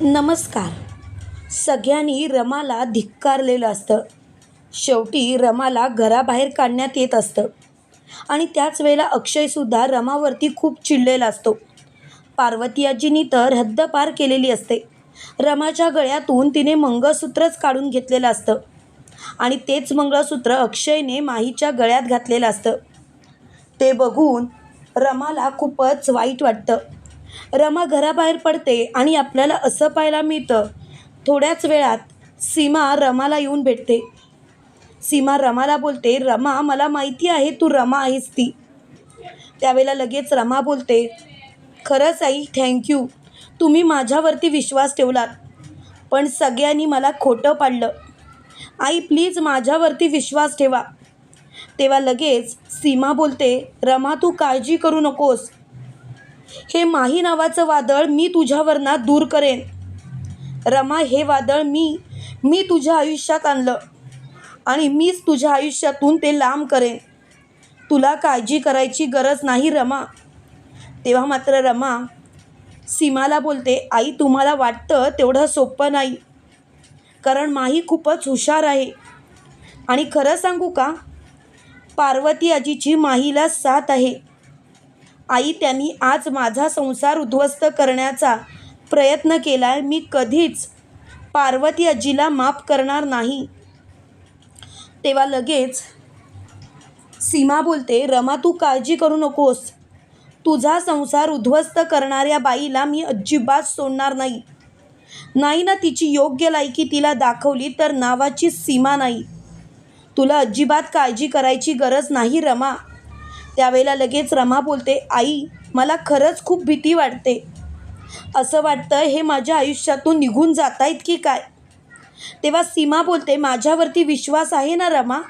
नमस्कार. सगळ्यांनी रमाला धिक्कारलेलं असतं. शेवटी रमाला घराबाहेर काढण्यात येत असतं. आणि त्याच वेळेला अक्षयसुद्धा रमावरती खूप चिडलेला असतो. पार्वती आजीनी तर हद्द पार केलेली असते. रमाच्या गळ्यातून तिने मंगळसूत्रच काढून घेतलेलं असतं. आणि तेच मंगळसूत्र अक्षयने माहीच्या गळ्यात घातलेलं असतं. ते बघून रमाला खूपच वाईट वाटतं. रमा घराबाहेर पडते आणि आपल्याला असं पाहायला मिळतं. थोड्याच वेळात सीमा रमाला येऊन भेटते. सीमा रमाला बोलते रमा मला माहिती आहे तू रमा आहेस ती. त्यावेळेला लगेच रमा बोलते खरंच आई थँक्यू तुम्ही माझ्यावरती विश्वास ठेवलात. पण सगळ्यांनी मला खोटं पाडलं. आई प्लीज माझ्यावरती विश्वास ठेवा. तेव्हा लगेच सीमा बोलते रमा तू काळजी करू नकोस. हे माही नावाचं वादळ मी तुझ्यावरना दूर करेन. रमा हे वादळ मी मी तुझ्या आयुष्यात आणलं आणि मीच तुझ्या आयुष्यातून ते लांब करेन. तुला काळजी करायची गरज नाही रमा. तेव्हा मात्र रमा सीमाला बोलते आई तुम्हाला वाटतं तेवढं सोपं नाही. कारण माही खूपच हुशार आहे. आणि खरं सांगू का? पार्वती आजीची माहीला साथ आहे. आई त्यांनी आज माझा संसार उद्ध्वस्त करण्याचा प्रयत्न केला आहे मी कधीच पार्वती आजीला माफ करणार नाही. तेव्हा लगेच सीमा बोलते रमा तू काळजी करू नकोस. तुझा संसार उद्ध्वस्त करणाऱ्या बाईला मी अजिबात सोडणार नाही. नाही ना तिची योग्य लायकी तिला दाखवली तर नावाची सीमा नाही. तुला अजिबात काळजी करायची गरज नाही रमा. त्यावेळेला लगेच रमा बोलते आई मला खरंच खूप भीती वाटते. असं वाटतं हे माझ्या आयुष्यातून निघून जात आहेत की काय? तेव्हा सीमा बोलते माझ्यावरती विश्वास आहे ना रमा?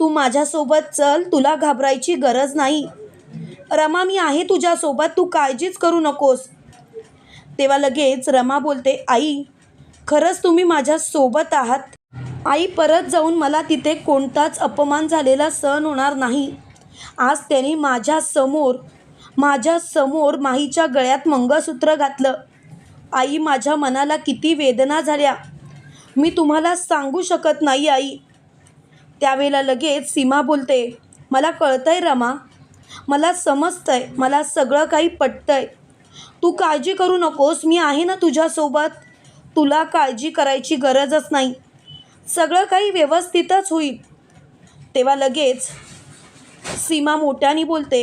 तू माझ्यासोबत चल तुला घाबरायची गरज नाही. रमा मी आहे तुझ्यासोबत तू काळजीच करू नकोस. तेव्हा लगेच रमा बोलते आई खरंच तुम्ही माझ्यासोबत आहात. आई परत जाऊन मला तिथे कोणताच अपमान झालेला सहन होणार नाही. आज त्यांनी माझ्यासमोर माहीच्या गळ्यात मंगळसूत्र घातलं. आई माझ्या मनाला किती वेदना झाल्या. मी तुम्हाला सांगू शकत नाही आई. त्यावेळेला लगेच सीमा बोलते मला कळतंय रमा मला समजतंय मला सगळं काही पटतंय. तू काळजी करू नकोस मी आहे ना तुझ्यासोबत. तुला काळजी करायची गरजच नाही. सगळं काही व्यवस्थितच होईल. तेव्हा लगेच सीमा मोठ्याने बोलते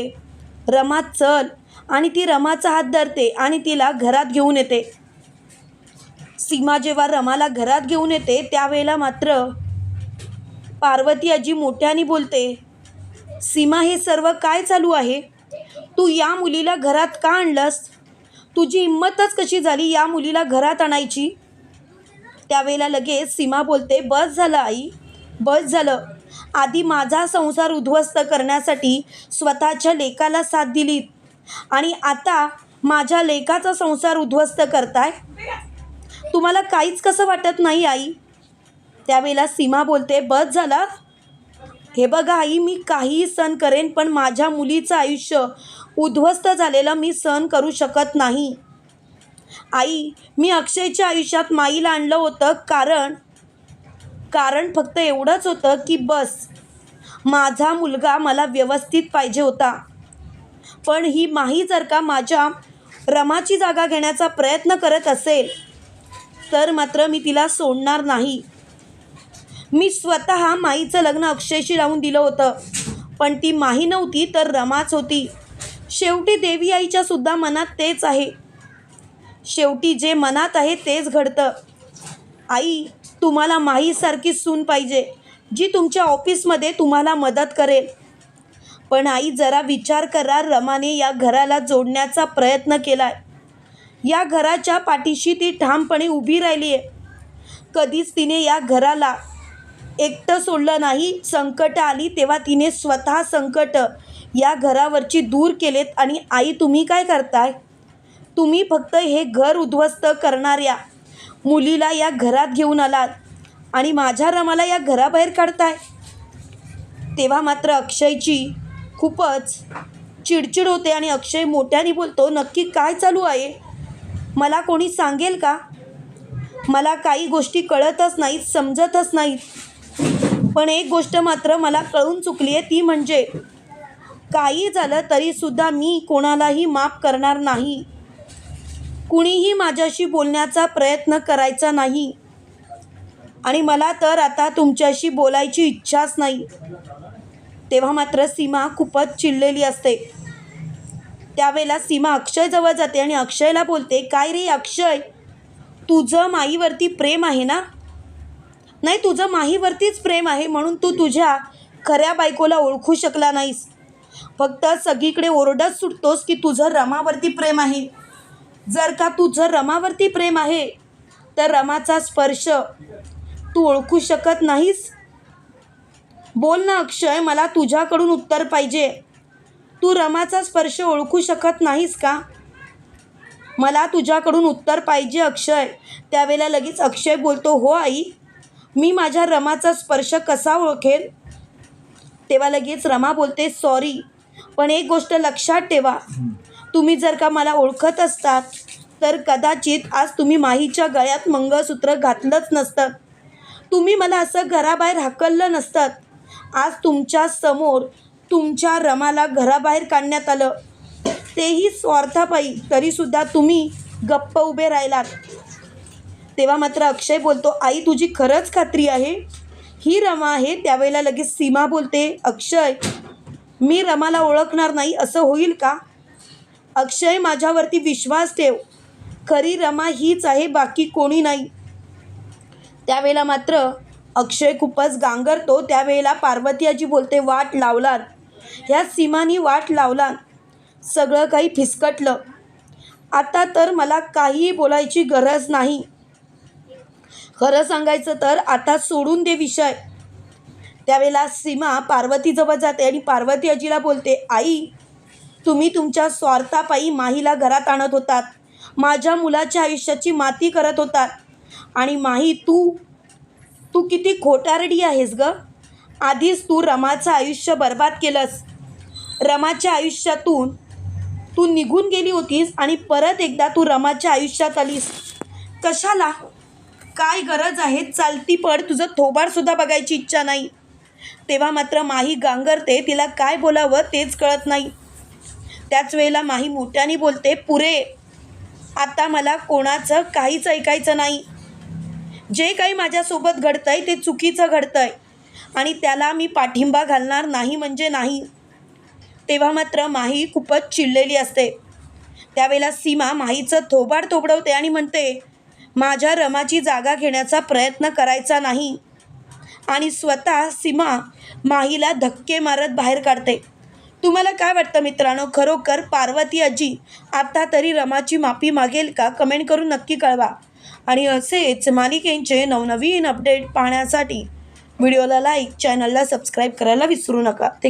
रमा चल. आणि ती रमाचा हात धरते आणि तिला घरात घेऊन येते. सीमा जेव्हा रमाला घरात घेऊन येते त्यावेळेला मात्र पार्वती आजी मोठ्याने बोलते सीमा हे सर्व काय चालू आहे? तू या मुलीला घरात का आणलंस? तुझी हिंमतच कशी झाली या मुलीला घरात आणायची? त्यावेळेला लगेच सीमा बोलते बस झालं आई बस झालं. आधी माझा संसार उद्ध्वस्त करण्यासाठी स्वतःच्या लेखाला साथ दिली. आणि आता माझ्या लेकाचा संसार उद्ध्वस्त करताय? तुम्हाला काहीच कसं वाटत नाही आई? त्यावेळेला सीमा बोलते बस झाला. हे बघा आई मी काहीही सहन करेन पण माझ्या मुलीचं आयुष्य उद्ध्वस्त झालेलं मी सहन करू शकत नाही. आई मी अक्षयच्या आयुष्यात माईला आणलं होतं कारण कारण फक्त एवढंच होतं की बस माझा मुलगा मला व्यवस्थित पाहिजे होता. पण ही माही जर का माझ्या रमाची जागा घेण्याचा प्रयत्न करत असेल तर मात्र मी तिला सोडणार नाही. मी स्वतः माईचं लग्न अक्षयशी लावून दिलं होतं पण ती माही नव्हती तर रमाच होती. शेवटी देवी आईच्या सुद्धा मनात तेच आहे. शेवटी जे मनात आहे तेच घडतं. आई तुम्हाला माहीसारखी सून पाहिजे जी तुमच्या ऑफिसमध्ये तुम्हाला मदत करेल. पण आई जरा विचार करा रमाने या घराला जोडण्याचा प्रयत्न केला आहे या घराच्या पाठीशी ती ठामपणे उभी राहिली आहे कधीच तिने या घराला एकटं सोडलं नाही. संकटं आली तेव्हा तिने स्वतः संकट या घरावरची दूर केलेत. आणि आई तुम्ही काय करताय? तुम्ही फक्त हे घर उद्ध्वस्त करणाऱ्या मुलीला या घरात घेऊन आलात आणि माझ्या रमाला या घराबाहेर काढताय? तेव्हा मात्र अक्षयची खूपच चिडचिड होते आणि अक्षय मोठ्याने बोलतो नक्की काय चालू आहे? मला कोणी सांगेल का? मला काही गोष्टी कळतच नाहीत समजतच नाहीत. पण एक गोष्ट मात्र मला कळून चुकली आहे ती म्हणजे काही झालं तरीसुद्धा मी कोणालाही माफ करणार नाही. कुणीही माझ्याशी बोलण्याचा प्रयत्न करायचा नाही. आणि मला तर आता तुमच्याशी बोलायची इच्छाच नाही. तेव्हा मात्र सीमा खूपच चिडलेली असते. त्यावेळेला सीमा अक्षयजवळ जाते आणि अक्षयला बोलते काय रे अक्षय? तुझं माईवरती प्रेम आहे ना? नाही तुझं माहीवरतीच प्रेम आहे म्हणून तू तुझ्या खऱ्या बायकोला ओळखू शकला नाहीस. फक्त सगळीकडे ओरडत सुटतोस की तुझं रमावरती प्रेम आहे. जर का तुझं रमावरती प्रेम आहे तर रमाचा स्पर्श तू ओळखू शकत नाहीस. बोल ना अक्षय मला तुझ्याकडून उत्तर पाहिजे. तू रमाचा स्पर्श ओळखू शकत नाहीस का? मला तुझ्याकडून उत्तर पाहिजे अक्षय. त्यावेळेला लगेच अक्षय बोलतो हो आई. मी माझ्या रमाचा स्पर्श कसा ओळखेल? तेव्हा लगेच रमा बोलते सॉरी. पण एक गोष्ट लक्षात ठेवा. तुम्ही जर का मला ओळखत असतात तर कदाचित आज तुम्ही माहीच्या गळ्यात मंगळसूत्र घातलंच नसतं. तुम्ही मला असं घराबाहेर हाकललं नसतं. आज तुमच्यासमोर तुमच्या रमाला घराबाहेर काढण्यात आलं. तेही स्वार्थापायी तरीसुद्धा तुम्ही गप्प उभे राहिलात. तेव्हा मात्र अक्षय बोलतो आई तुझी खरंच खात्री आहे? ही रमा आहे त्यावेळेला लगेच सीमा बोलते अक्षय मी रमाला ओळखणार नाही असं होईल का? अक्षय माझ्यावरती विश्वास ठेव. खरी रमा हीच आहे बाकी कोणी नाही. त्यावेळेला मात्र अक्षय खूपच गांगरतो. त्यावेळेला पार्वती आजी बोलते वाट लावलात ह्या सीमानी वाट लावला सगळं काही फिसकटलं. आता तर मला काहीही बोलायची गरज नाही. खरं सांगायचं तर आता सोडून दे विषय. त्यावेळेला सीमा पार्वतीजवळ जाते आणि पार्वती आजीला बोलते आई तुम्ही तुमच्या स्वार्थापायी माहीला घरात आणत होतात. माझ्या मुलाच्या आयुष्याची माती करत होतात. आणि माही तू तू किती खोटारडी आहेस ग? आधीच तू रमाचं आयुष्य बर्बाद केलंस. रमाच्या आयुष्यातून तू निघून गेली होतीस आणि परत एकदा तू रमाच्या आयुष्यात आलीस. कशाला? काय गरज आहे? चालती पड तुझं थोबाडसुद्धा बघायची इच्छा नाही. तेव्हा मात्र माही गांगरते तिला काय बोलावं तेच कळत नाही. त्याच वेळेला माही मोठ्याने बोलते पुरे आता मला कोणाचं काहीच ऐकायचं नाही. जे काही माझ्यासोबत घडतं आहे ते चुकीचं घडतं आहे आणि त्याला मी पाठिंबा घालणार नाही म्हणजे नाही. तेव्हा मात्र माही खूपच चिडलेली असते. त्यावेळेला सीमा माहीचं थोबाड थोबडवते आणि म्हणते माझ्या रमाची जागा घेण्याचा प्रयत्न करायचा नाही. आणि स्वतः सीमा माहीला धक्के मारत बाहेर काढते. तुम्हाला काय वाटतं मित्रांनो? खरोखर पार्वती आजी आता तरी रमाची माफी मागेल का? कमेंट करून नक्की कळवा. आणि असेच मालिकेंचे नवनवीन अपडेट पाहण्यासाठी व्हिडिओला लाईक चॅनलला सबस्क्राईब करायला विसरू नका. थँक